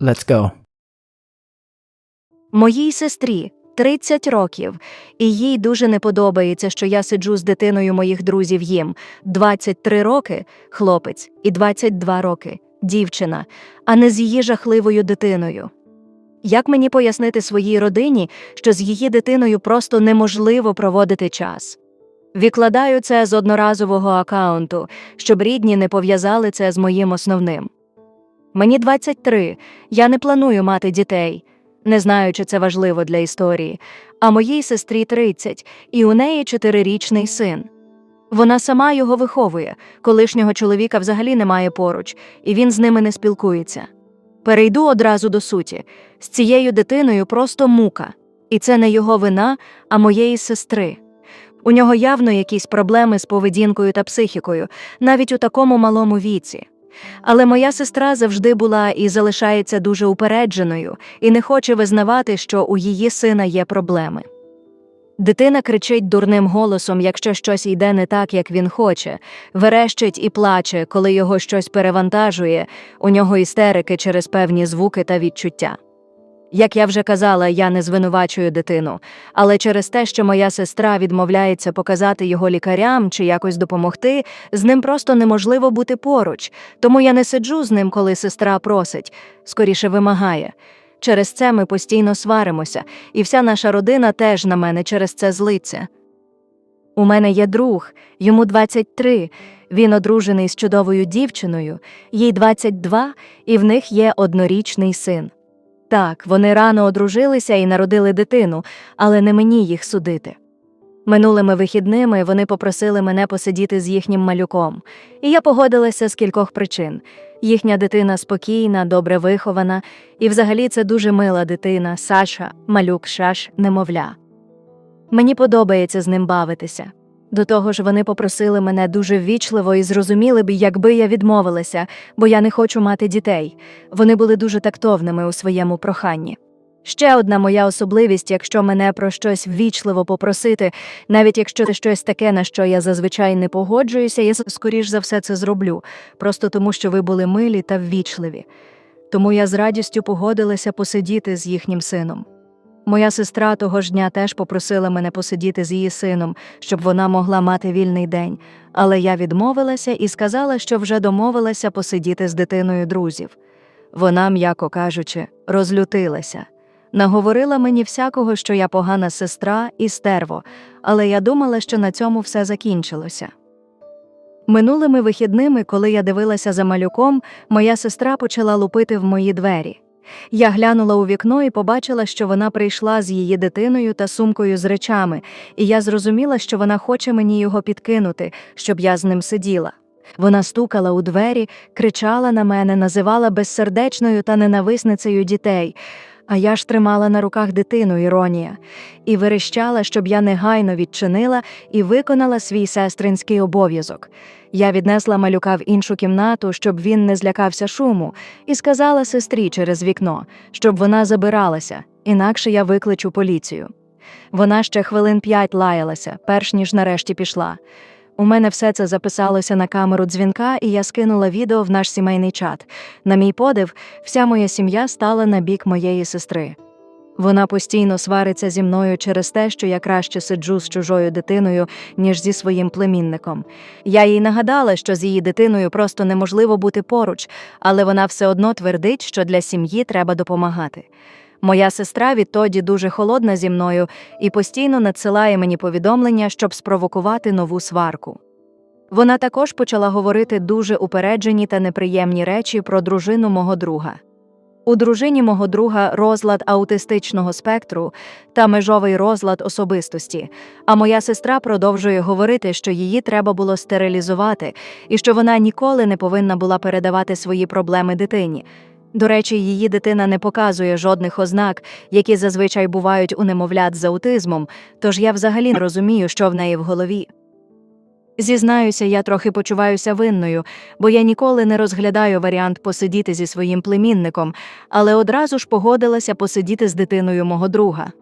Let's go. Моїй сестрі 30 років, і їй дуже не подобається, що я сиджу з дитиною моїх друзів їм 23 роки хлопець і 22 роки дівчина, а не з її жахливою дитиною. Як мені пояснити своїй родині, що з її дитиною просто неможливо проводити час? Відкладаю це з одноразового акаунту, щоб рідні не пов'язали це з моїм основним. Мені 23, я не планую мати дітей. Не знаю, чи це важливо для історії, а моїй сестрі 30, і у неї чотирирічний син. Вона сама його виховує, колишнього чоловіка взагалі немає поруч, і він з ними не спілкується. Перейду одразу до суті з цією дитиною просто мука, і це не його вина, а моєї сестри. У нього явно якісь проблеми з поведінкою та психікою, навіть у такому малому віці. Але моя сестра завжди була і залишається дуже упередженою і не хоче визнавати, що у її сина є проблеми. Дитина кричить дурним голосом, якщо щось йде не так, як він хоче, верещить і плаче, коли його щось перевантажує, у нього істерики через певні звуки та відчуття. Як я вже казала, я не звинувачую дитину, але через те, що моя сестра відмовляється показати його лікарям чи якось допомогти, з ним просто неможливо бути поруч, тому я не сиджу з ним, коли сестра просить, скоріше вимагає. Через це ми постійно сваримося, і вся наша родина теж на мене через це злиться. У мене є друг, йому 23, він одружений з чудовою дівчиною, їй 22, і в них є однорічний син. Так, вони рано одружилися і народили дитину, але не мені їх судити. Минулими вихідними вони попросили мене посидіти з їхнім малюком, і я погодилася з кількох причин. Їхня дитина спокійна, добре вихована, і взагалі це дуже мила дитина, Саша, малюк Шаш, немовля. Мені подобається з ним бавитися. До того ж, вони попросили мене дуже ввічливо і зрозуміли б, якби я відмовилася, бо я не хочу мати дітей. Вони були дуже тактовними у своєму проханні. Ще одна моя особливість, якщо мене про щось ввічливо попросити, навіть якщо це щось таке, на що я зазвичай не погоджуюся, я скоріш за все це зроблю, просто тому що ви були милі та ввічливі. Тому я з радістю погодилася посидіти з їхнім сином. Моя сестра того ж дня теж попросила мене посидіти з її сином, щоб вона могла мати вільний день, але я відмовилася і сказала, що вже домовилася посидіти з дитиною друзів. Вона, м'яко кажучи, розлютилася. Наговорила мені всякого, що я погана сестра і стерво, але я думала, що на цьому все закінчилося. Минулими вихідними, коли я дивилася за малюком, моя сестра почала лупити в мої двері. Я глянула у вікно і побачила, що вона прийшла з її дитиною та сумкою з речами, і я зрозуміла, що вона хоче мені його підкинути, щоб я з ним сиділа. Вона стукала у двері, кричала на мене, називала безсердечною та ненависницею дітей. А я ж тримала на руках дитину іронія, і верещала, щоб я негайно відчинила і виконала свій сестринський обов'язок. Я віднесла малюка в іншу кімнату, щоб він не злякався шуму, і сказала сестрі через вікно, щоб вона забиралася, інакше я викличу поліцію. Вона ще хвилин п'ять лаялася, перш ніж нарешті пішла. У мене все це записалося на камеру дзвінка, і я скинула відео в наш сімейний чат. На мій подив, вся моя сім'я стала на бік моєї сестри. Вона постійно свариться зі мною через те, що я краще сиджу з чужою дитиною, ніж зі своїм племінником. Я їй нагадала, що з її дитиною просто неможливо бути поруч, але вона все одно твердить, що для сім'ї треба допомагати. Моя сестра відтоді дуже холодна зі мною і постійно надсилає мені повідомлення, щоб спровокувати нову сварку. Вона також почала говорити дуже упереджені та неприємні речі про дружину мого друга. У дружині мого друга розлад аутистичного спектру та межовий розлад особистості, а моя сестра продовжує говорити, що її треба було стерилізувати і що вона ніколи не повинна була передавати свої проблеми дитині. До речі, її дитина не показує жодних ознак, які зазвичай бувають у немовлят з аутизмом, тож я взагалі не розумію, що в неї в голові. Зізнаюся, я трохи почуваюся винною, бо я ніколи не розглядаю варіант посидіти зі своїм племінником, але одразу ж погодилася посидіти з дитиною мого друга.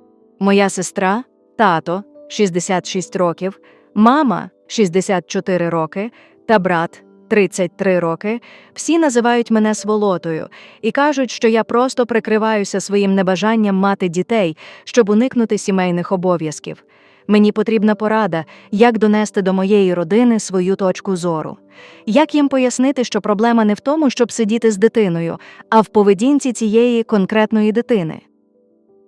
Моя сестра, тато 66 років, мама 64 роки та брат 33 роки, всі називають мене сволотою і кажуть, що я просто прикриваюся своїм небажанням мати дітей, щоб уникнути сімейних обов'язків. Мені потрібна порада, як донести до моєї родини свою точку зору. Як їм пояснити, що проблема не в тому, щоб сидіти з дитиною, а в поведінці цієї конкретної дитини?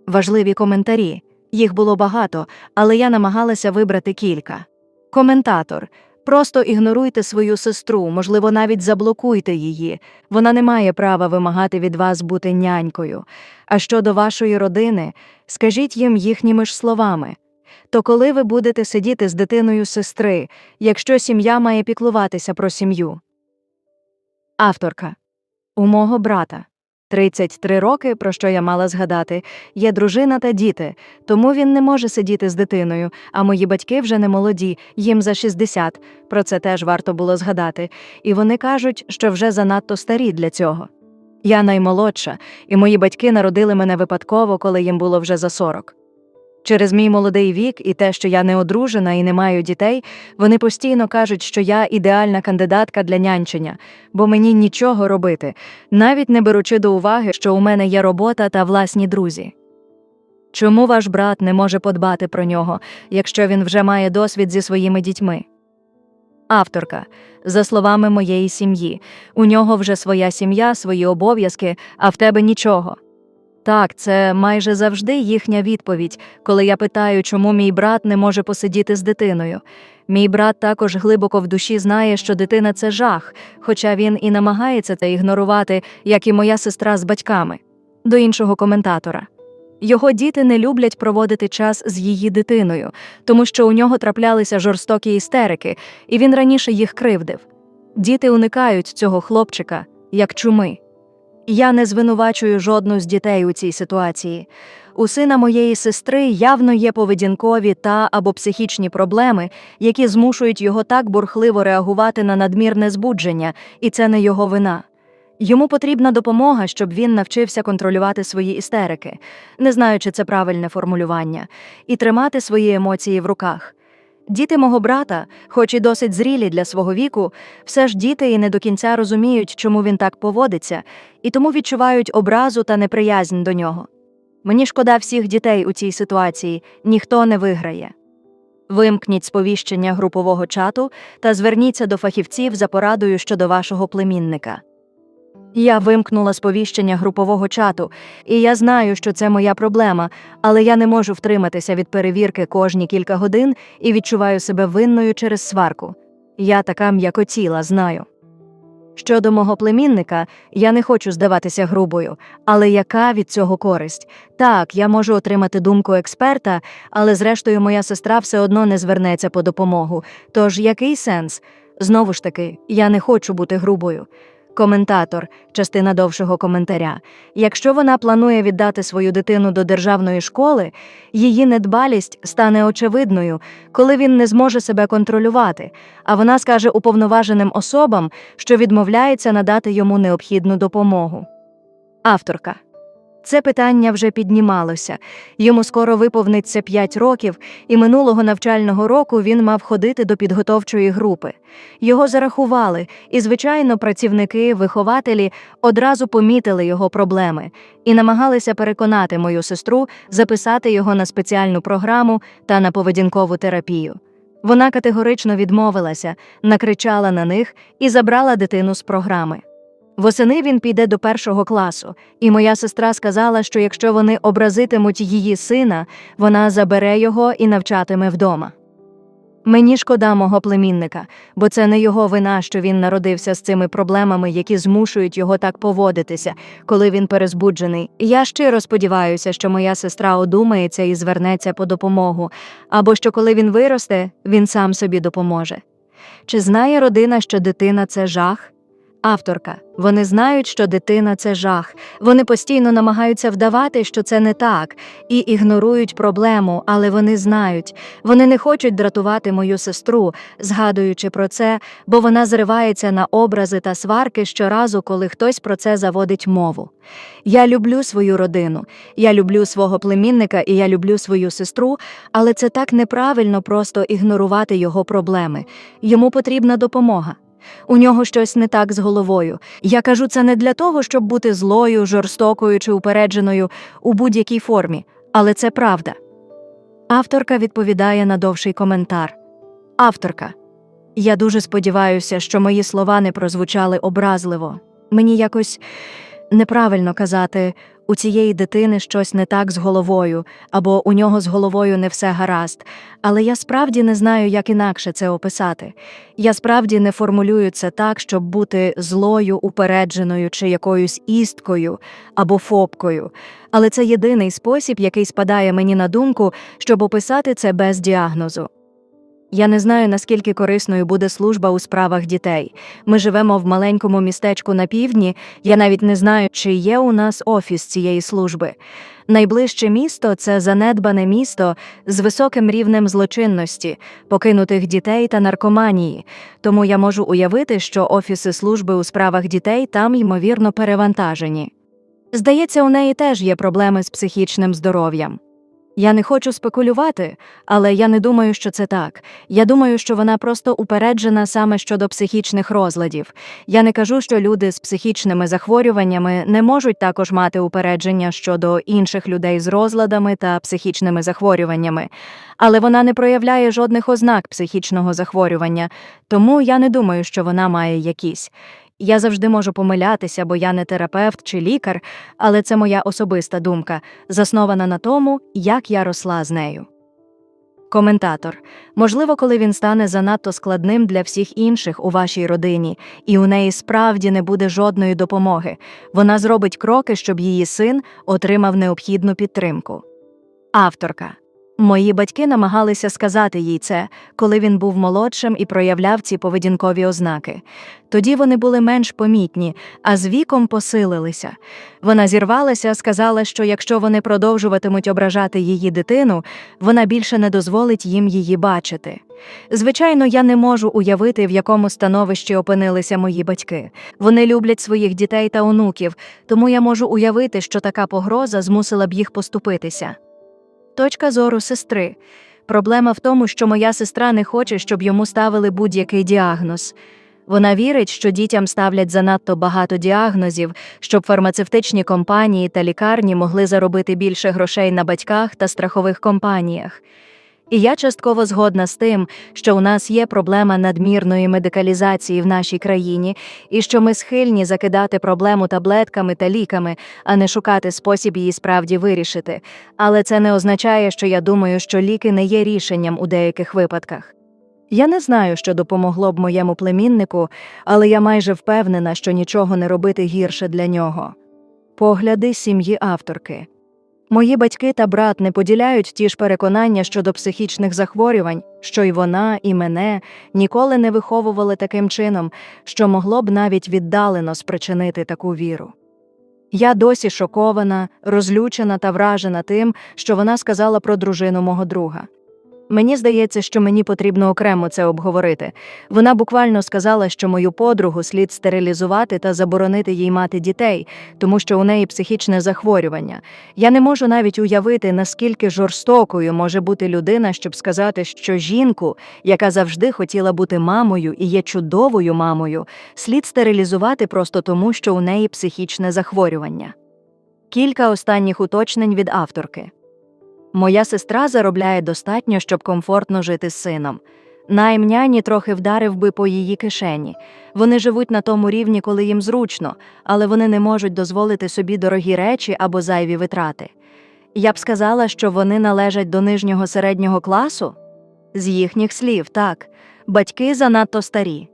Важливі коментарі. Їх було багато, але я намагалася вибрати кілька. Коментатор. Просто ігноруйте свою сестру, можливо, навіть заблокуйте її. Вона не має права вимагати від вас бути нянькою. А щодо вашої родини, скажіть їм їхніми ж словами. То коли ви будете сидіти з дитиною сестри, якщо сім'я має піклуватися про сім'ю? Авторка. У мого брата. 33 роки, про що я мала згадати, є дружина та діти, тому він не може сидіти з дитиною, а мої батьки вже не молоді, їм за 60, про це теж варто було згадати, і вони кажуть, що вже занадто старі для цього. Я наймолодша, і мої батьки народили мене випадково, коли їм було вже за 40. Через мій молодий вік і те, що я не одружена і не маю дітей, вони постійно кажуть, що я ідеальна кандидатка для нянчення, бо мені нічого робити, навіть не беручи до уваги, що у мене є робота та власні друзі. Чому ваш брат не може подбати про нього, якщо він вже має досвід зі своїми дітьми? Авторка. За словами моєї сім'ї, у нього вже своя сім'я, свої обов'язки, а в тебе нічого. Так, це майже завжди їхня відповідь, коли я питаю, чому мій брат не може посидіти з дитиною. Мій брат також глибоко в душі знає, що дитина це жах, хоча він і намагається це ігнорувати, як і моя сестра з батьками. До іншого коментатора. Його діти не люблять проводити час з її дитиною, тому що у нього траплялися жорстокі істерики, і він раніше їх кривдив. Діти уникають цього хлопчика, як чуми. Я не звинувачую жодну з дітей у цій ситуації. У сина моєї сестри явно є поведінкові та або психічні проблеми, які змушують його так бурхливо реагувати на надмірне збудження, і це не його вина. Йому потрібна допомога, щоб він навчився контролювати свої істерики, не знаю, чи це правильне формулювання, і тримати свої емоції в руках. Діти мого брата, хоч і досить зрілі для свого віку, все ж діти і не до кінця розуміють, чому він так поводиться, і тому відчувають образу та неприязнь до нього. Мені шкода всіх дітей у цій ситуації, ніхто не виграє. Вимкніть сповіщення групового чату та зверніться до фахівців за порадою щодо вашого племінника. Я вимкнула сповіщення групового чату, і я знаю, що це моя проблема, але я не можу втриматися від перевірки кожні кілька годин і відчуваю себе винною через сварку. Я така м'якотіла, знаю. Щодо мого племінника, я не хочу здаватися грубою, але яка від цього користь? Так, я можу отримати думку експерта, але зрештою моя сестра все одно не звернеться по допомогу. Тож який сенс? Знову ж таки, я не хочу бути грубою. Коментатор, частина довшого коментаря. Якщо вона планує віддати свою дитину до державної школи, її недбалість стане очевидною, коли він не зможе себе контролювати, а вона скаже уповноваженим особам, що відмовляється надати йому необхідну допомогу. Авторка. Це питання вже піднімалося. Йому скоро виповниться 5 років, і минулого навчального року він мав ходити до підготовчої групи. Його зарахували, і, звичайно, працівники, вихователі одразу помітили його проблеми і намагалися переконати мою сестру записати його на спеціальну програму та на поведінкову терапію. Вона категорично відмовилася, накричала на них і забрала дитину з програми. Восени він піде до першого класу, і моя сестра сказала, що якщо вони образитимуть її сина, вона забере його і навчатиме вдома. Мені шкода мого племінника, бо це не його вина, що він народився з цими проблемами, які змушують його так поводитися, коли він перезбуджений. Я щиро сподіваюся, що моя сестра одумається і звернеться по допомогу, або що коли він виросте, він сам собі допоможе. Чи знає родина, що дитина це жах? Авторка. Вони знають, що дитина це жах. Вони постійно намагаються вдавати, що це не так, і ігнорують проблему, але вони знають. Вони не хочуть дратувати мою сестру, згадуючи про це, бо вона зривається на образи та сварки щоразу, коли хтось про це заводить мову. Я люблю свою родину, я люблю свого племінника і я люблю свою сестру, але це так неправильно просто ігнорувати його проблеми. Йому потрібна допомога. У нього щось не так з головою. Я кажу це не для того, щоб бути злою, жорстокою чи упередженою у будь-якій формі, але це правда. Авторка відповідає на довший коментар. Авторка. Я дуже сподіваюся, що мої слова не прозвучали образливо. Мені якось неправильно казати, у цієї дитини щось не так з головою, або у нього з головою не все гаразд, але я справді не знаю, як інакше це описати. Я справді не формулюю це так, щоб бути злою, упередженою чи якоюсь істкою або фобкою. Але це єдиний спосіб, який спадає мені на думку, щоб описати це без діагнозу. Я не знаю, наскільки корисною буде служба у справах дітей. Ми живемо в маленькому містечку на півдні. Я навіть не знаю, чи є у нас офіс цієї служби. Найближче місто це занедбане місто з високим рівнем злочинності, покинутих дітей та наркоманії. Тому я можу уявити, що офіси служби у справах дітей там ймовірно перевантажені. Здається, у неї теж є проблеми з психічним здоров'ям. Я не хочу спекулювати, але я не думаю, що це так. Я думаю, що вона просто упереджена саме щодо психічних розладів. Я не кажу, що люди з психічними захворюваннями не можуть також мати упередження щодо інших людей з розладами та психічними захворюваннями, але вона не проявляє жодних ознак психічного захворювання, тому я не думаю, що вона має якісь. Я завжди можу помилятися, бо я не терапевт чи лікар, але це моя особиста думка, заснована на тому, як я росла з нею. Коментатор. Можливо, коли він стане занадто складним для всіх інших у вашій родині, і у неї справді не буде жодної допомоги, вона зробить кроки, щоб її син отримав необхідну підтримку. Авторка. Мої батьки намагалися сказати їй це, коли він був молодшим і проявляв ці поведінкові ознаки. Тоді вони були менш помітні, а з віком посилилися. Вона зірвалася, сказала, що якщо вони продовжуватимуть ображати її дитину, вона більше не дозволить їм її бачити. Звичайно, я не можу уявити, в якому становищі опинилися мої батьки. Вони люблять своїх дітей та онуків, тому я можу уявити, що така погроза змусила б їх поступитися. Точка зору сестри. Проблема в тому, що моя сестра не хоче, щоб йому ставили будь-який діагноз. Вона вірить, що дітям ставлять занадто багато діагнозів, щоб фармацевтичні компанії та лікарні могли заробити більше грошей на батьках та страхових компаніях. І я частково згодна з тим, що у нас є проблема надмірної медикалізації в нашій країні, і що ми схильні закидати проблему таблетками та ліками, а не шукати спосіб її справді вирішити. Але це не означає, що я думаю, що ліки не є рішенням у деяких випадках. Я не знаю, що допомогло б моєму племіннику, але я майже впевнена, що нічого не робити гірше для нього. Погляди сім'ї авторки. Мої батьки та брат не поділяють ті ж переконання щодо психічних захворювань, що й вона, і мене ніколи не виховували таким чином, що могло б навіть віддалено спричинити таку віру. Я досі шокована, розлючена та вражена тим, що вона сказала про дружину мого друга. Мені здається, що мені потрібно окремо це обговорити. Вона буквально сказала, що мою подругу слід стерилізувати та заборонити їй мати дітей, тому що у неї психічне захворювання. Я не можу навіть уявити, наскільки жорстокою може бути людина, щоб сказати, що жінку, яка завжди хотіла бути мамою і є чудовою мамою, слід стерилізувати просто тому, що у неї психічне захворювання. Кілька останніх уточнень від авторки. Моя сестра заробляє достатньо, щоб комфортно жити з сином. Найм няні трохи вдарив би по її кишені. Вони живуть на тому рівні, коли їм зручно, але вони не можуть дозволити собі дорогі речі або зайві витрати. Я б сказала, що вони належать до нижнього середнього класу? З їхніх слів, так, батьки занадто старі.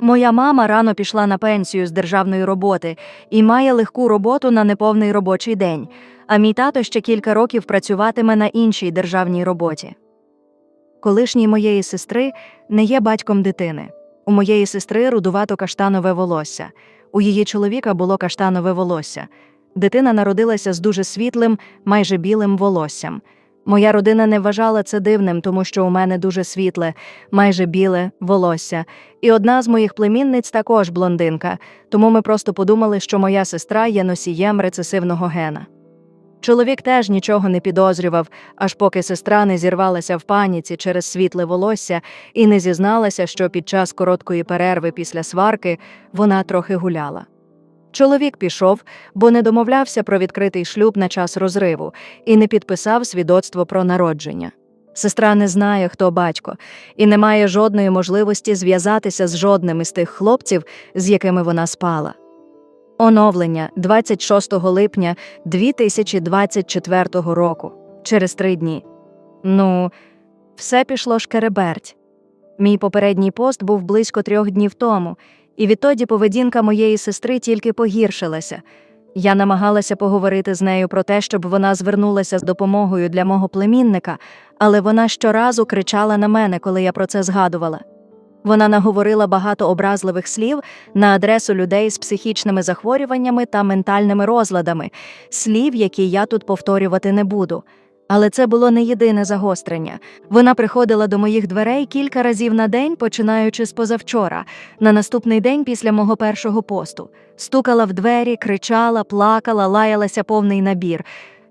Моя мама рано пішла на пенсію з державної роботи і має легку роботу на неповний робочий день, а мій тато ще кілька років працюватиме на іншій державній роботі. Колишній моєї сестри не є батьком дитини. У моєї сестри рудувато каштанове волосся, у її чоловіка було каштанове волосся. Дитина народилася з дуже світлим, майже білим волоссям. Моя родина не вважала це дивним, тому що у мене дуже світле, майже біле волосся. І одна з моїх племінниць також блондинка, тому ми просто подумали, що моя сестра є носієм рецесивного гена. Чоловік теж нічого не підозрював, аж поки сестра не зірвалася в паніці через світле волосся і не зізналася, що під час короткої перерви після сварки вона трохи гуляла. Чоловік пішов, бо не домовлявся про відкритий шлюб на час розриву і не підписав свідоцтво про народження. Сестра не знає, хто батько, і не має жодної можливості зв'язатися з жодним із тих хлопців, з якими вона спала. Оновлення 26 липня 2024 року. Через три дні. Ну, все пішло шкереберть. Мій попередній пост був близько трьох днів тому, і відтоді поведінка моєї сестри тільки погіршилася. Я намагалася поговорити з нею про те, щоб вона звернулася з допомогою для мого племінника, але вона щоразу кричала на мене, коли я про це згадувала. Вона наговорила багато образливих слів на адресу людей з психічними захворюваннями та ментальними розладами, слів, які я тут повторювати не буду. Але це було не єдине загострення. Вона приходила до моїх дверей кілька разів на день, починаючи з позавчора, на наступний день після мого першого посту. Стукала в двері, кричала, плакала, лаялася повний набір.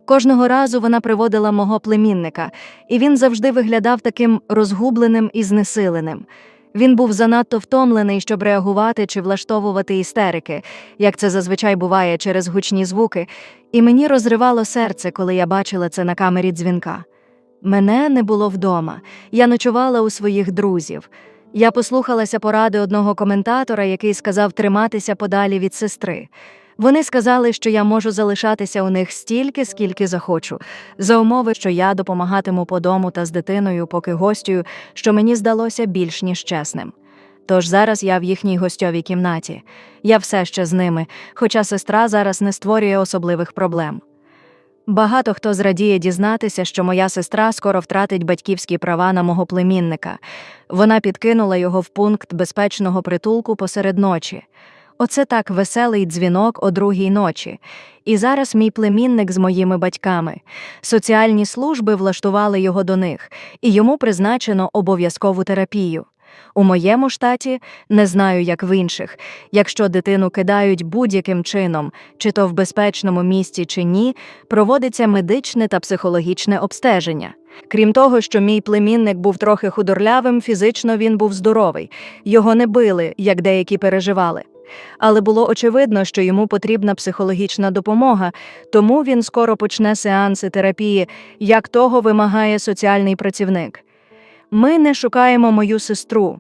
Кожного разу вона приводила мого племінника, і він завжди виглядав таким розгубленим і знесиленим. Він був занадто втомлений, щоб реагувати чи влаштовувати істерики, як це зазвичай буває через гучні звуки, і мені розривало серце, коли я бачила це на камері дзвінка. Мене не було вдома, я ночувала у своїх друзів. Я послухалася поради одного коментатора, який сказав триматися подалі від сестри. Вони сказали, що я можу залишатися у них стільки, скільки захочу, за умови, що я допомагатиму по дому та з дитиною, поки гостюю, що мені здалося більш ніж чесним. Тож зараз я в їхній гостьовій кімнаті. Я все ще з ними, хоча сестра зараз не створює особливих проблем. Багато хто зрадіє дізнатися, що моя сестра скоро втратить батьківські права на мого племінника. Вона підкинула його в пункт безпечного притулку посеред ночі. Оце так веселий дзвінок о другій ночі. І зараз мій племінник з моїми батьками. Соціальні служби влаштували його до них, і йому призначено обов'язкову терапію. У моєму штаті не знаю, як в інших. Якщо дитину кидають будь-яким чином, чи то в безпечному місці, чи ні, проводиться медичне та психологічне обстеження. Крім того, що мій племінник був трохи худорлявим, фізично він був здоровий, його не били, як деякі переживали. Але було очевидно, що йому потрібна психологічна допомога, тому він скоро почне сеанси терапії, як того вимагає соціальний працівник. Ми не шукаємо мою сестру.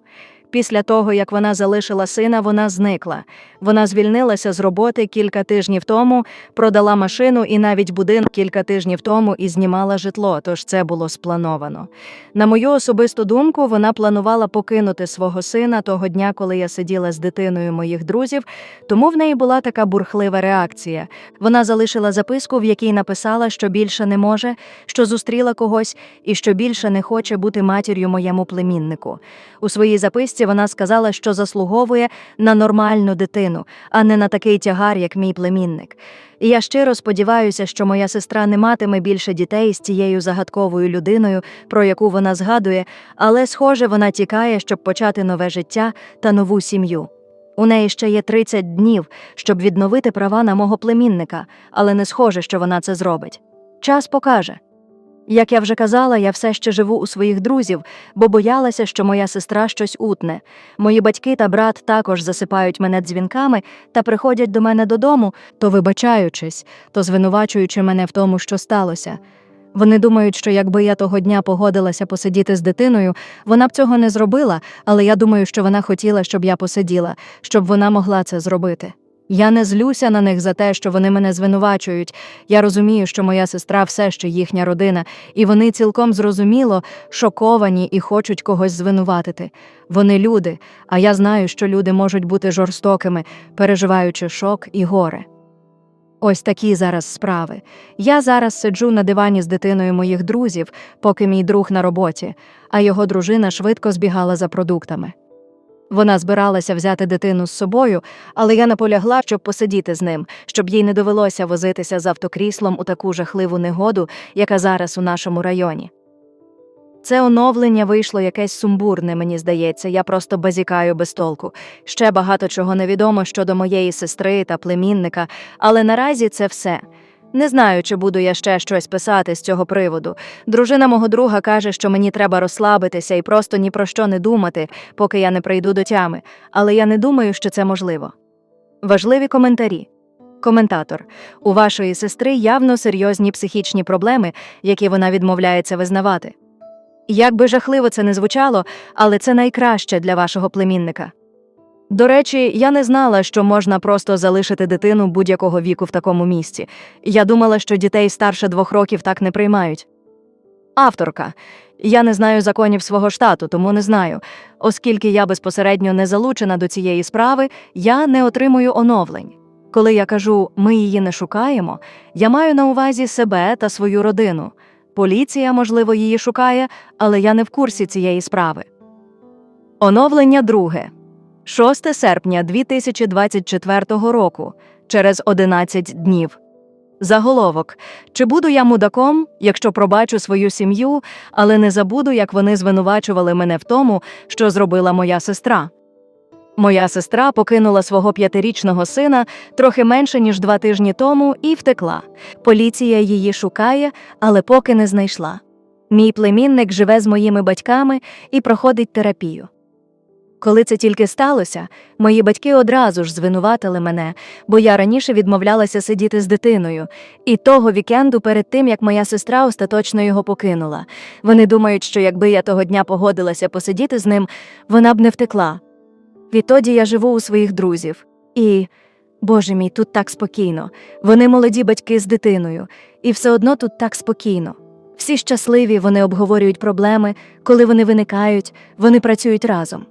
Після того, як вона залишила сина, вона зникла. Вона звільнилася з роботи кілька тижнів тому, продала машину і навіть будинок кілька тижнів тому і знімала житло, тож це було сплановано. На мою особисту думку, вона планувала покинути свого сина того дня, коли я сиділа з дитиною моїх друзів, тому в неї була така бурхлива реакція. Вона залишила записку, в якій написала, що більше не може, що зустріла когось і що більше не хоче бути матір'ю моєму племіннику. У своїй записці вона сказала, що заслуговує на нормальну дитину, а не на такий тягар, як мій племінник. І я щиро сподіваюся, що моя сестра не матиме більше дітей з цією загадковою людиною, про яку вона згадує, але, схоже, вона тікає, щоб почати нове життя та нову сім'ю. У неї ще є 30 днів, щоб відновити права на мого племінника, але не схоже, що вона це зробить. Час покаже. Як я вже казала, я все ще живу у своїх друзів, бо боялася, що моя сестра щось утне. Мої батьки та брат також засипають мене дзвінками та приходять до мене додому, то вибачаючись, то звинувачуючи мене в тому, що сталося. Вони думають, що якби я того дня погодилася посидіти з дитиною, вона б цього не зробила, але я думаю, що вона хотіла, щоб я посиділа, щоб вона могла це зробити. Я не злюся на них за те, що вони мене звинувачують. Я розумію, що моя сестра все ще їхня родина, і вони цілком зрозуміло шоковані і хочуть когось звинуватити. Вони люди, а я знаю, що люди можуть бути жорстокими, переживаючи шок і горе. Ось такі зараз справи. Я зараз сиджу на дивані з дитиною моїх друзів, поки мій друг на роботі, а його дружина швидко збігала за продуктами. Вона збиралася взяти дитину з собою, але я наполягла, щоб посидіти з ним, щоб їй не довелося возитися з автокріслом у таку жахливу негоду, яка зараз у нашому районі. Це оновлення вийшло якесь сумбурне, мені здається, я просто базікаю без толку. Ще багато чого невідомо щодо моєї сестри та племінника, але наразі це все. Не знаю, чи буду я ще щось писати з цього приводу. Дружина мого друга каже, що мені треба розслабитися і просто ні про що не думати, поки я не прийду до тями, але я не думаю, що це можливо. Важливі коментарі. Коментатор. У вашої сестри явно серйозні психічні проблеми, які вона відмовляється визнавати. Як би жахливо це не звучало, але це найкраще для вашого племінника. До речі, я не знала, що можна просто залишити дитину будь-якого віку в такому місці. Я думала, що дітей старше двох років так не приймають. Авторка. Я не знаю законів свого штату, тому не знаю. Оскільки я безпосередньо не залучена до цієї справи, я не отримую оновлень. Коли я кажу ми її не шукаємо, я маю на увазі себе та свою родину. Поліція, можливо, її шукає, але я не в курсі цієї справи. Оновлення друге. 6 серпня 2024 року, через 11 днів. Заголовок: Чи буду я мудаком, якщо пробачу свою сім'ю, але не забуду, як вони звинувачували мене в тому, що зробила моя сестра. Моя сестра покинула свого п'ятирічного сина трохи менше ніж два тижні тому і втекла. Поліція її шукає, але поки не знайшла. Мій племінник живе з моїми батьками і проходить терапію. Коли це тільки сталося, мої батьки одразу ж звинуватили мене, бо я раніше відмовлялася сидіти з дитиною, і того вікенду перед тим, як моя сестра остаточно його покинула. Вони думають, що якби я того дня погодилася посидіти з ним, вона б не втекла. Відтоді я живу у своїх друзів. І, боже мій, тут так спокійно. Вони молоді батьки з дитиною, і все одно тут так спокійно. Всі щасливі, вони обговорюють проблеми, коли вони виникають, вони працюють разом.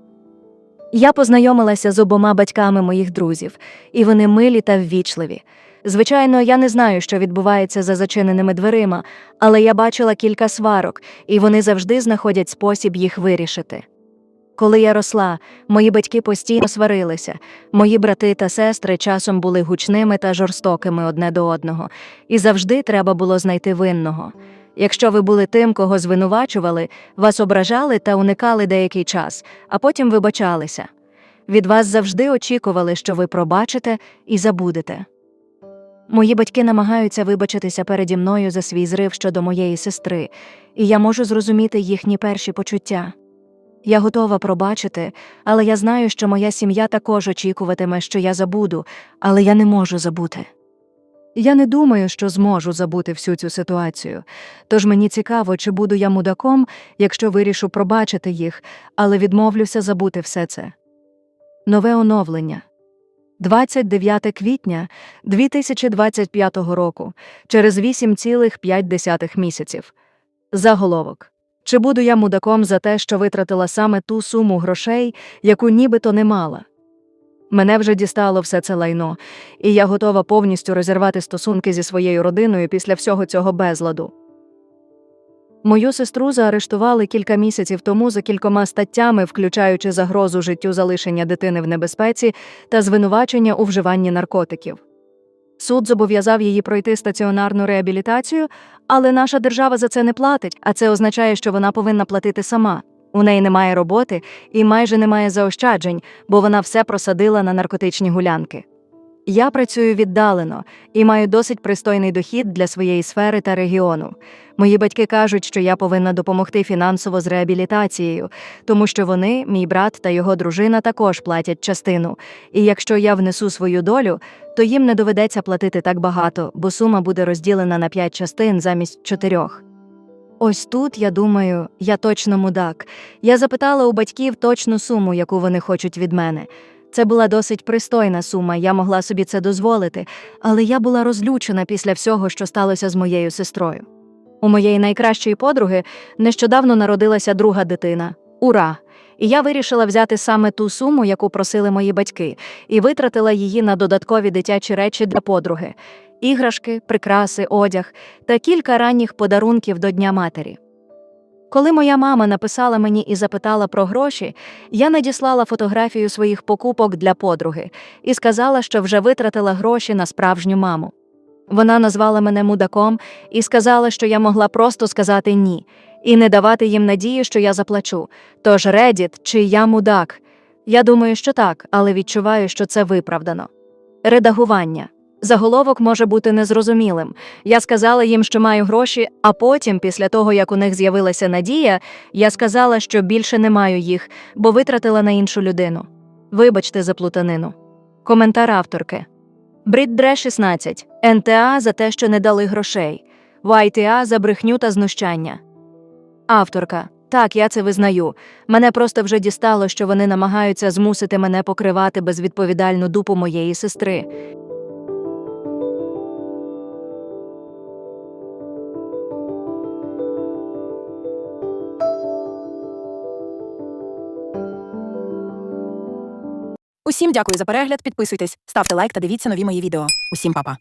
Я познайомилася з обома батьками моїх друзів, і вони милі та ввічливі. Звичайно, я не знаю, що відбувається за зачиненими дверима, але я бачила кілька сварок, і вони завжди знаходять спосіб їх вирішити. Коли я росла, мої батьки постійно сварилися. Мої брати та сестри часом були гучними та жорстокими одне до одного, і завжди треба було знайти винного. Якщо ви були тим, кого звинувачували, вас ображали та уникали деякий час, а потім вибачалися. Від вас завжди очікували, що ви пробачите і забудете. Мої батьки намагаються вибачитися переді мною за свій зрив щодо моєї сестри, і я можу зрозуміти їхні перші почуття. Я готова пробачити, але я знаю, що моя сім'я також очікуватиме, що я забуду, але я не можу забути. Я не думаю, що зможу забути всю цю ситуацію, тож мені цікаво, чи буду я мудаком, якщо вирішу пробачити їх, але відмовлюся забути все це. Нове оновлення 29 квітня 2025 року, через 8,5 місяців. Заголовок. Чи буду я мудаком за те, що витратила саме ту суму грошей, яку нібито не мала? Мене вже дістало все це лайно, і я готова повністю розірвати стосунки зі своєю родиною після всього цього безладу. Мою сестру заарештували кілька місяців тому за кількома статтями, включаючи загрозу життю залишення дитини в небезпеці та звинувачення у вживанні наркотиків. Суд зобов'язав її пройти стаціонарну реабілітацію, але наша держава за це не платить, а це означає, що вона повинна платити сама. У неї немає роботи і майже немає заощаджень, бо вона все просадила на наркотичні гулянки. Я працюю віддалено і маю досить пристойний дохід для своєї сфери та регіону. Мої батьки кажуть, що я повинна допомогти фінансово з реабілітацією, тому що вони, мій брат та його дружина, також платять частину. І якщо я внесу свою долю, то їм не доведеться платити так багато, бо сума буде розділена на п'ять частин замість чотирьох. Ось тут, я думаю, я точно мудак. Я запитала у батьків точну суму, яку вони хочуть від мене. Це була досить пристойна сума, я могла собі це дозволити, але я була розлючена після всього, що сталося з моєю сестрою. У моєї найкращої подруги нещодавно народилася друга дитина Ура! І я вирішила взяти саме ту суму, яку просили мої батьки, і витратила її на додаткові дитячі речі для подруги іграшки, прикраси, одяг та кілька ранніх подарунків до Дня матері. Коли моя мама написала мені і запитала про гроші, я надіслала фотографію своїх покупок для подруги і сказала, що вже витратила гроші на справжню маму. Вона назвала мене мудаком і сказала, що я могла просто сказати ні і не давати їм надії, що я заплачу. Тож Reddit чи я мудак. Я думаю, що так, але відчуваю, що це виправдано. Редагування. Заголовок може бути незрозумілим. Я сказала їм, що маю гроші, а потім, після того, як у них з'явилася надія, я сказала, що більше не маю їх, бо витратила на іншу людину. Вибачте за плутанину. Коментар авторки. Брід Дре 16. НТА за те, що не дали грошей. ВайТА за брехню та знущання. Авторка. Так, я це визнаю. Мене просто вже дістало, що вони намагаються змусити мене покривати безвідповідальну дупу моєї сестри. Усім дякую за перегляд. Підписуйтесь, ставте лайк та дивіться нові мої відео. Усім па-па.